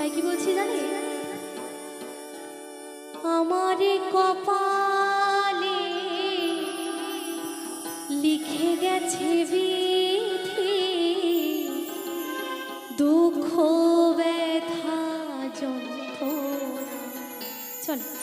তাই কি বলছি জানি? আমারে কপালে লিখে গেছে বিধি দুঃখ ব্যথা যন্ত্রণা। চল।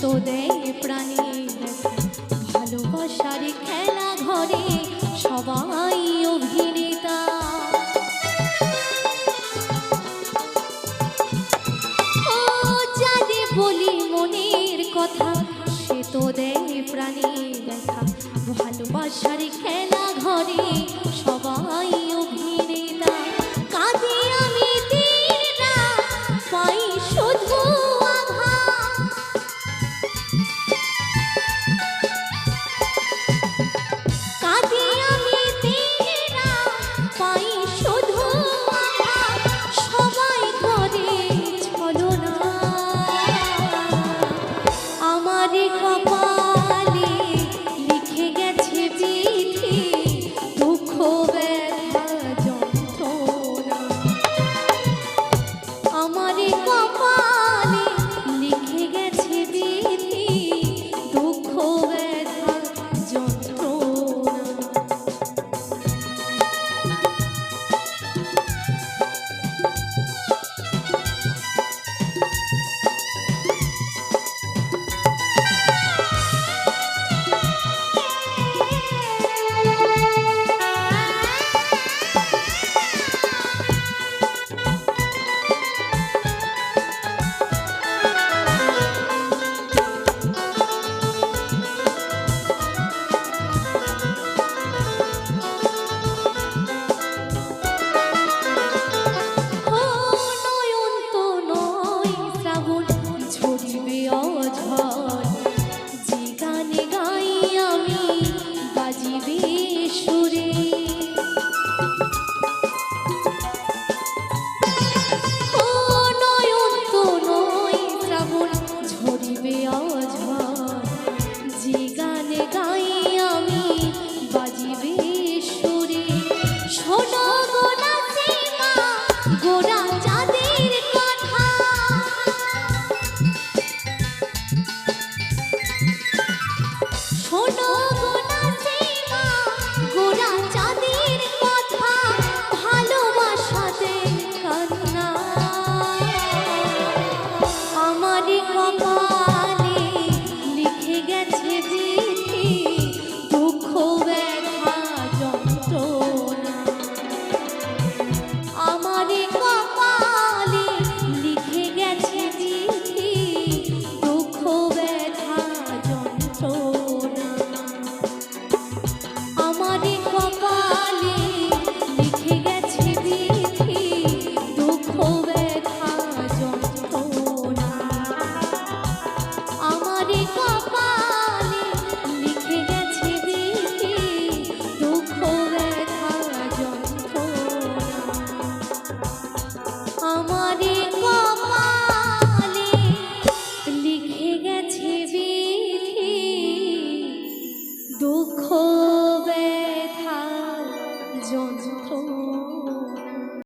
সে তো দেয় প্রাণীর ব্যথা। ভালোবাসার খেলা ঘরে সবাই মনের কথা, সে প্রাণীর ব্যথা ভালোবাসার খেলা ঘরে কপালে। আমার কপাল